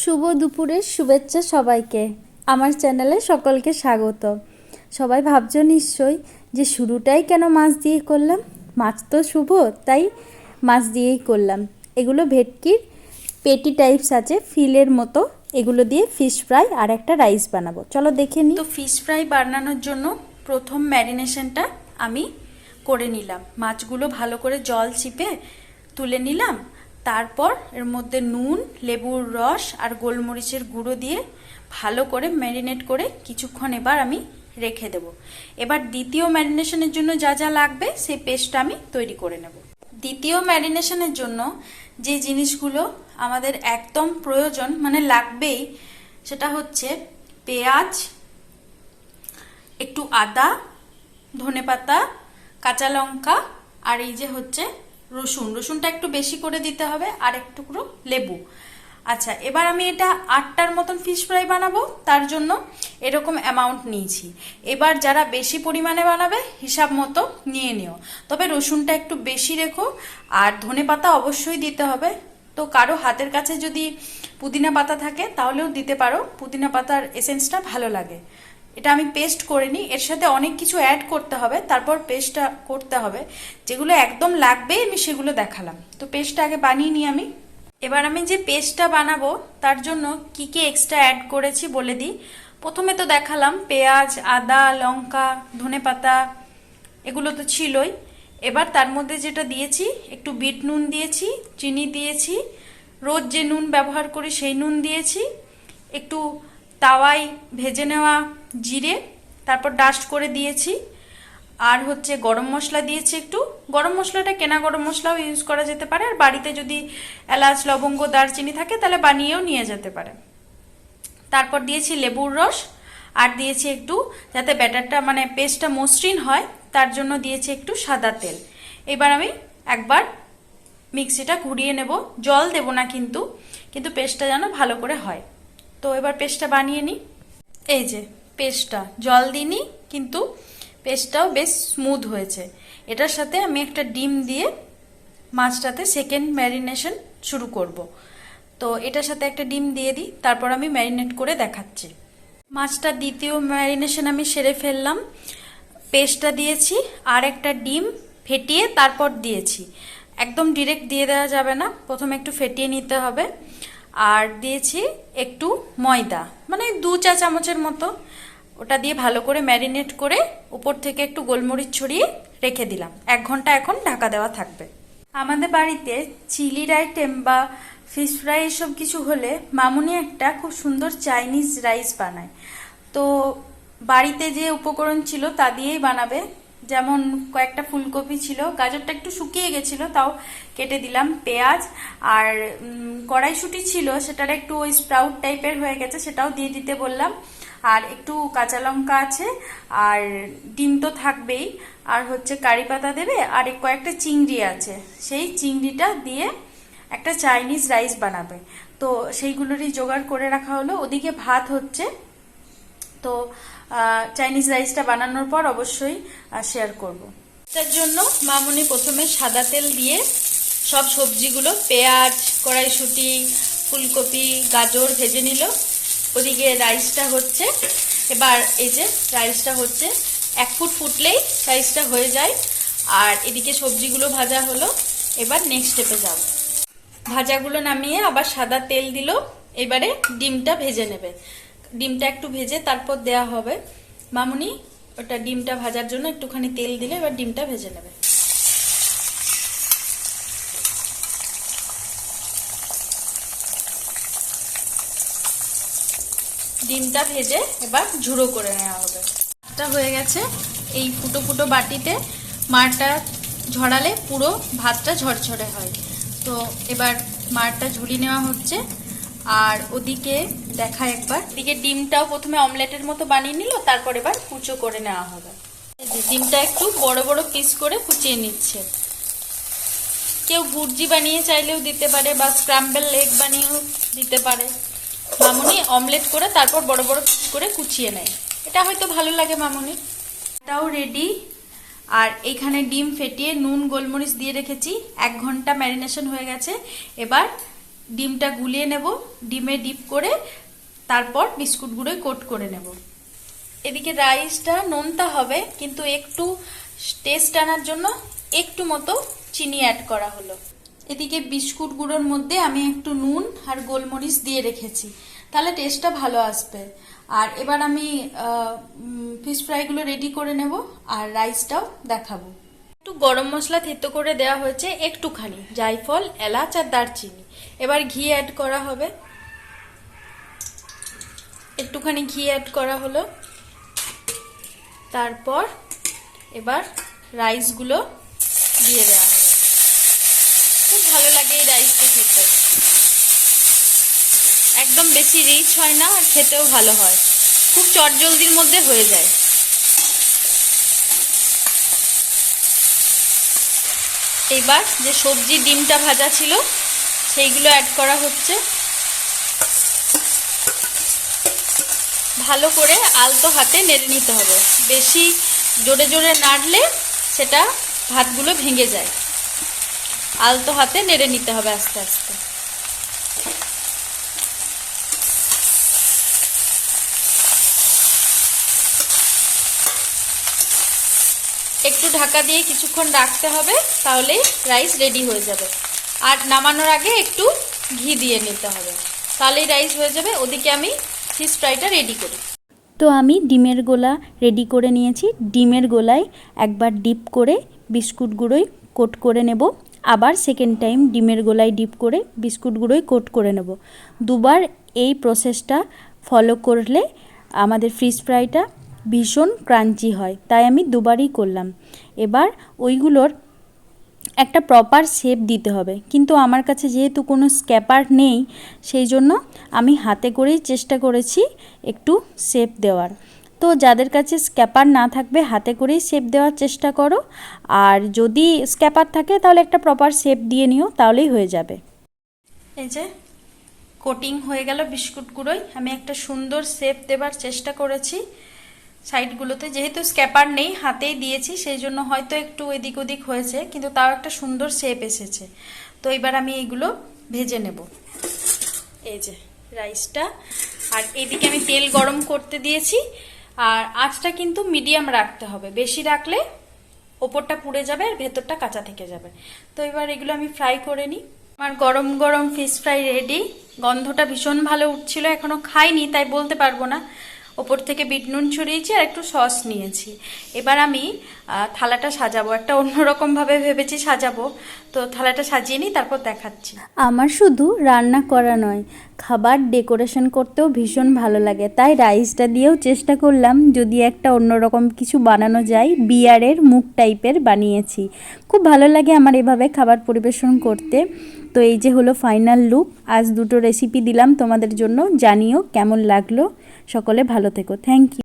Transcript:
শুভ দুপুরের শুভেচ্ছা সবাইকে। আমার চ্যানেলে সকলকে স্বাগত। সবাই ভাবছ নিশ্চয়ই যে শুরুটাই কেন মাছ দিয়ে করলাম? মাছ তো শুভ, তাই মাছ দিয়েই করলাম। এগুলো ভেটকির পেটি টাইপস আছে, ফিলের মতো। এগুলো দিয়ে ফিশ ফ্রাই আর একটা রাইস বানাবো। চলো দেখে নিই তো ফিশ ফ্রাই বানানোর জন্য প্রথম ম্যারিনেশনটা আমি করে নিলাম। মাছগুলো ভালো করে জল চিপে তুলে নিলাম। তারপর এর মধ্যে নুন, লেবুর রস আর গোলমরিচের গুঁড়ো দিয়ে ভালো করে ম্যারিনেট করে কিছুক্ষণ এবার আমি রেখে দেব। এবার দ্বিতীয় ম্যারিনেশনের জন্য যা যা লাগবে সেই পেস্টটা আমি তৈরি করে নেব। দ্বিতীয় ম্যারিনেশনের জন্য যে জিনিসগুলো আমাদের একদম প্রয়োজন মানে লাগবেই, সেটা হচ্ছে পেঁয়াজ, একটু আদা, ধনেপাতা, কাঁচা লঙ্কা আর এই যে হচ্ছে রসুন, রসুনটা একটু বেশি করে দিতে হবে আর টুকরো লেবু। আচ্ছা এবার আমি এটা আটটার মতন ফিশ ফ্রাই বানাবো, তার জন্য এরকম অ্যামাউন্ট নিয়েছি। এবার যারা বেশি পরিমাণে বানাবে, হিসাব মতো নিয়ে নিও। তবে রসুনটা একটু বেশি রেখো, আর ধনে পাতা অবশ্যই দিতে হবে। তো কারও হাতের কাছে যদি পুদিনা পাতা থাকে, তাহলেও দিতে পারো। পুদিনা পাতার এসেন্সটা ভালো লাগে। এটা আমি পেস্ট করে নিই। এর সাথে অনেক কিছু অ্যাড করতে হবে, তারপর পেস্টটা করতে হবে। যেগুলো একদম লাগবে, আমি সেগুলো দেখালাম। তো পেস্টটা আগে বানিয়ে নিই আমি। এবার আমি যে পেস্টটা বানাবো, তার জন্য কি কি এক্সট্রা অ্যাড করেছি বলে দিই। প্রথমে তো দেখালাম, পেঁয়াজ, আদা, লঙ্কা, ধনে পাতা, এগুলো তো ছিলই। এবার তার মধ্যে যেটা দিয়েছি, একটু বিট নুন দিয়েছি, চিনি দিয়েছি, রোজ যে নুন ব্যবহার করি, সেই নুন দিয়েছি। একটু তাওয়াই ভেজে নেওয়া জিরে, তারপর ডাস্ট করে দিয়েছি। আর হচ্ছে গরম মশলা দিয়েছি একটু। গরম মশলাটা কেনা গরম মশলাও ইউজ করা যেতে পারে। আর বাড়িতে যদি এলাচ, লবঙ্গ, দারচিনি থাকে, তাহলে বানিয়েও নিয়ে যেতে পারে। তারপর দিয়েছি লেবুর রস। আর দিয়েছি একটু যাতে ব্যাটারটা মানে পেস্টটা মসৃণ হয়, তার জন্য দিয়েছি একটু সাদা তেল। এবার আমি একবার মিক্সিটা ঘুরিয়ে নেব। জল দেব না কিন্তু কিন্তু পেস্টটা যেন ভালো করে হয়। তো এবার পেস্টটা বানিয়ে নিই। এই যে পেস্টটা। জল দিইনি, কিন্তু পেস্টটাও বেশ স্মুথ হয়েছে। এটার সাথে আমি একটা ডিম দিয়ে মাছটাতে সেকেন্ড ম্যারিনেশন শুরু করব। তো এটার সাথে একটা ডিম দিয়ে দিই, তারপর আমি ম্যারিনেট করে দেখাচ্ছি। মাছটা দ্বিতীয় ম্যারিনেশন আমি সেরে ফেললাম। পেস্টটা দিয়েছি, আর একটা ডিম ফেটিয়ে তারপর দিয়েছি। একদম ডিরেক্ট দিয়ে দেওয়া যাবে না, প্রথমে একটু ফেটিয়ে নিতে হবে। আর দিয়েছি একটু ময়দা মানে দু চা চামচের মতো। ওটা দিয়ে ভালো করে ম্যারিনেট করে উপর থেকে একটু গোলমরিচ ছড়িয়ে রেখে দিলাম। এক ঘণ্টা এখন ঢাকা দেওয়া থাকবে। আমাদের বাড়িতে চিলির আইটেম বা ফিশ ফ্রাই এসব কিছু হলে মামুনি একটা খুব সুন্দর চাইনিজ রাইস বানায়। তো বাড়িতে যে উপকরণ ছিল তা দিয়েই বানাবে। যেমন কয়েকটা ফুলকপি ছিল, গাজরটা একটু শুকিয়ে গেছিল, তাও কেটে দিলাম পেঁয়াজ। আর কড়াইশুটি ছিল, সেটার একটু ওই স্প্রাউট টাইপের হয়ে গেছে, সেটাও দিয়ে দিতে বললাম। আর একটু কাঁচা লঙ্কা আছে, আর ডিম তো থাকবেই। আর হচ্ছে কারি পাতা দেবে, আর কয়েকটা চিংড়ি আছে। সেই চিংড়িটা দিয়ে একটা চাইনিজ রাইস বানাবে। তো সেইগুলোরই জোগাড় করে রাখা হলো। ওদিকে ভাত হচ্ছে। তো চাইনিজ রাইসটা বানানোর পর অবশ্যই শেয়ার করব। তার জন্য মামুনি প্রথমে সাদা তেল দিয়ে সব সবজিগুলো, পেঁয়াজ, কড়াইশুটি, ফুলকপি, গাজর ভেজে নিল। ওদিকে রাইসটা হচ্ছে। এবার এই যে রাইসটা হচ্ছে, এক ফুট ফুটলেই রাইসটা হয়ে যায়। আর এদিকে সবজিগুলো ভাজা হলো, এবার নেক্সট স্টেপে যাব। ভাজাগুলো নামিয়ে আবার সাদা তেল দিল, এবারে ডিমটা ভেজে নেবে। ডিমটা একটু ভেজে তারপর দেয়া হবে। মামুনি, ওটা ডিমটা ভাজার জন্য একটুখানি তেল দিলে, এবার ডিমটা ভেজে নেবে। ডিমটা ভেজে এবার ঝুড়ো করে নেওয়া হবে। ভাতটা হয়ে গেছে। এই ফুটো ফুটো বাটিতে মারটা ঝরালে পুরো ভাতটা ঝরঝরে হয়। তো এবার মারটা ঝুড়ি নেওয়া হচ্ছে। আর ওদিকে দেখা একবার। এদিকে ডিমটাও প্রথমে অমলেটের মতো বানিয়ে নিল, তারপর এবার কুচো করে নেওয়া হবে। ডিমটা একটু বড় বড় পিস করে কুচিয়ে নিচ্ছে। কেউ ভুর্জি বানিয়ে চাইলেও দিতে পারে বা স্ক্রাম্বেল লেগ বানিয়েও দিতে পারে। মামুনি অমলেট করে তারপর বড় বড় করে কুচিয়ে নেয়। এটা হয়তো ভালো লাগে মামুনি। এটাও রেডি আর এইখানে ডিম ফেটিয়ে নুন, গোলমরিচ দিয়ে রেখেছি। এক ঘণ্টা ম্যারিনেশন হয়ে গেছে। এবার ডিমটা গুলিয়ে নেব। ডিমে ডিপ করে তারপর বিস্কুট গুঁড়োয় কোট করে নেব। এদিকে রাইসটা নোনতা হবে, কিন্তু একটু টেস্ট আনার জন্য একটু মতো চিনি অ্যাড করা হলো। এদিকে বিস্কুট গুঁড়োর মধ্যে আমি একটু নুন আর গোলমরিচ দিয়ে রেখেছি। তাহলে টেস্টটা ভালো আসবে। আর এবার আমি ফিশ ফ্রাইগুলো রেডি করে নেব আর রাইসটাও দেখাবো। একটু গরম মশলা থেতো করে দেওয়া হয়েছে একটুখানি, জায়ফল, এলাচ আর দারচিনি। এবার ঘি অ্যাড করা হবে। একটুখানি ঘি অ্যাড করা হলো। তারপর এবার রাইসগুলো দিয়ে দেওয়া খুব ভালো লাগে এই রাইসটা খেতে। একদম বেশি রিচ হয় না, আর খেতেও ভালো হয়। খুব চটজলদির মধ্যে হয়ে যায়। এইবার যে সবজি ডিমটা ভাজা ছিল, সেইগুলো অ্যাড করা হচ্ছে। ভালো করে আলতো হাতে নেড়ে নিতে হবে। বেশি জোরে জোরে নাড়লে সেটা ভাতগুলো ভেঙে যায়। আলতো হাতে নেড়ে নিতে হবে আস্তে আস্তে। একটু ঢাকা দিয়ে কিছুক্ষণ রাখতে হবে, তাহলেই রাইস রেডি হয়ে যাবে। আর নামানোর আগে একটু ঘি দিয়ে নিতে হবে, তাহলেই রাইস হয়ে যাবে। ওদিকে আমি ফিশ ফ্রাইটা রেডি করি। তো আমি ডিমের গোলা রেডি করে নিয়েছি। ডিমের গোলায় একবার ডিপ করে বিস্কুট গুঁড়োই কোট করে নেব। আবার সেকেন্ড টাইম ডিমের গোলায় ডিপ করে বিস্কুট গুঁড়োই কোট করে নেব। দুবার এই প্রসেসটা ফলো করলে আমাদের ফিশ ফ্রাইটা ভীষণ ক্রাঞ্চি হয়, তাই আমি দুবারই করলাম। এবার ওইগুলোর একটা প্রপার শেপ দিতে হবে। কিন্তু আমার কাছে যেহেতু কোনো স্ক্যাপার নেই, সেই জন্য আমি হাতে করেই চেষ্টা করেছি একটু শেপ দেওয়ার। তো যাদের কাছে স্ক্যাপার না থাকবে, হাতে করেই শেপ দেওয়ার চেষ্টা করো। আর যদি স্ক্যাপার থাকে, তাহলে একটা প্রপার শেপ দিয়ে নিও, তাহলেই হয়ে যাবে। এই যে কোটিং হয়ে গেল বিস্কুট গুঁড়োই আমি একটা সুন্দর শেপ দেবার চেষ্টা করেছি। সাইডগুলোতে যেহেতু স্ক্যাপার নেই, হাতেই দিয়েছি, সেই জন্য হয়তো একটু এদিক ওদিক হয়েছে, কিন্তু তাও একটা সুন্দর শেপ এসেছে। তো এবার আমি এইগুলো ভেজে নেব। এই যে রাইসটা আর এদিকে আমি তেল গরম করতে দিয়েছি। আর আঁচটা কিন্তু মিডিয়াম রাখতে হবে। বেশি রাখলে ওপরটা পুড়ে যাবে আর ভেতরটা কাঁচা থেকে যাবে। তো এবার এগুলো আমি ফ্রাই করে নিই। আমার গরম গরম ফিশ ফ্রাই রেডি গন্ধটা ভীষণ ভালো উঠছিল, এখনও খাইনি, তাই বলতে পারব না। ওপর থেকে বিট নুন ছড়িয়েছি আর একটু সস নিয়েছি। এবার আমি থালাটা সাজাবো। একটা অন্যরকম ভাবে ভেবেছি সাজাবো। তো থালাটা সাজিয়ে নিই, তারপর দেখাচ্ছি। আমার শুধু রান্না করা নয়, খাবার ডেকোরেশন করতেও ভীষণ ভালো লাগে। তাই রাইসটা দিয়েও চেষ্টা করলাম, যদি একটা অন্যরকম কিছু বানানো যায়, বিয়ারের মুখ টাইপের বানিয়েছি। খুব ভালো লাগে আমার এভাবে খাবার পরিবেশন করতে। তো এই যে হলো ফাইনাল লুক, আজ দুটো রেসিপি দিলাম তোমাদের জন্য, জানিও কেমন লাগল। সকলে ভালো থেকো। Thank you